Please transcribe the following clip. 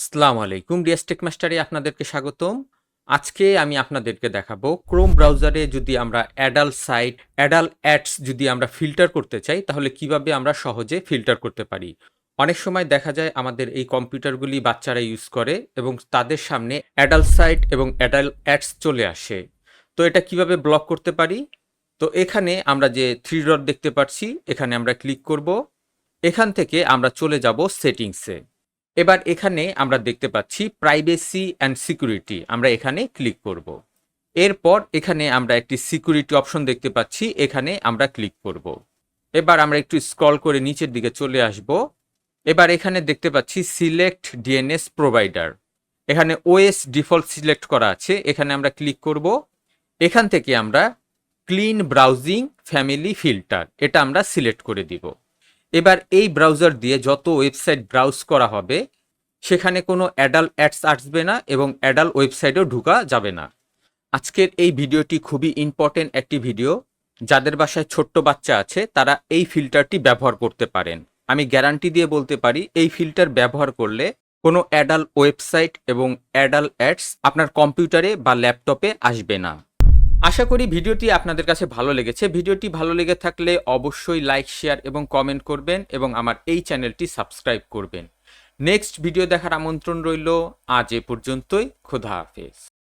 আসসালামু আলাইকুম রিয়াস্টেক মাস্টারে, আপনাদেরকে স্বাগতম। আজকে আমি আপনাদেরকে দেখাবো ক্রোম ব্রাউজারে যদি আমরা অ্যাডাল সাইট, অ্যাডাল অ্যাডস যদি আমরা ফিল্টার করতে চাই, তাহলে কীভাবে আমরা সহজে ফিল্টার করতে পারি? অনেক সময় দেখা যায় আমাদের এই কম্পিউটারগুলি বাচ্চারা ইউজ করে এবং তাদের সামনে অ্যাডাল সাইট এবং অ্যাডাল অ্যাডস চলে আসে। তো এটা কীভাবে ব্লক করতে পারি? তো এখানে আমরা যে থ্রি ডট দেখতে পাচ্ছি এখানে আমরা ক্লিক করব। এখান থেকে আমরা চলে যাব সেটিংসে। এবার এখানে আমরা দেখতে পাচ্ছি প্রাইভেসি অ্যান্ড সিকিউরিটি আমরা এখানে ক্লিক করব। এরপর এখানে আমরা একটি সিকিউরিটি অপশন দেখতে পাচ্ছি, এখানে আমরা ক্লিক করব। এবার আমরা একটু স্ক্রল করে নিচের দিকে চলে আসব। এবার এখানে দেখতে পাচ্ছি সিলেক্ট ডিএনএস প্রোভাইডার এখানে ওএস ডিফল্ট সিলেক্ট করা আছে, এখানে আমরা ক্লিক করব। এখান থেকে আমরা ক্লিন ব্রাউজিং ফ্যামিলি ফিল্টার এটা আমরা সিলেক্ট করে দিব। এবার এই ব্রাউজার দিয়ে যত ওয়েবসাইট ব্রাউজ করা হবে, সেখানে কোনো অ্যাডাল অ্যাডস আসবে না এবং অ্যাডাল ওয়েবসাইটেও ঢুকা যাবে না। আজকের এই ভিডিওটি খুবই ইম্পর্টেন্ট একটি ভিডিও যাদের বাসায় ছোট্ট বাচ্চা আছে, তারা এই ফিল্টারটি ব্যবহার করতে পারেন। আমি গ্যারান্টি দিয়ে বলতে পারি, এই ফিল্টার ব্যবহার করলে কোনো অ্যাডাল ওয়েবসাইট এবং অ্যাডাল অ্যাডস আপনার কম্পিউটারে বা ল্যাপটপে আসবে না। আশা করি ভিডিওটি আপনাদের কাছে ভালো লেগেছে। ভিডিওটি ভালো লেগে থাকলে অবশ্যই লাইক, শেয়ার এবং কমেন্ট করবেন এবং আমার এই চ্যানেলটি সাবস্ক্রাইব করবেন। নেক্সট ভিডিও দেখার আমন্ত্রণ রইল। আজ এ পর্যন্তই। খোদা হাফেজ।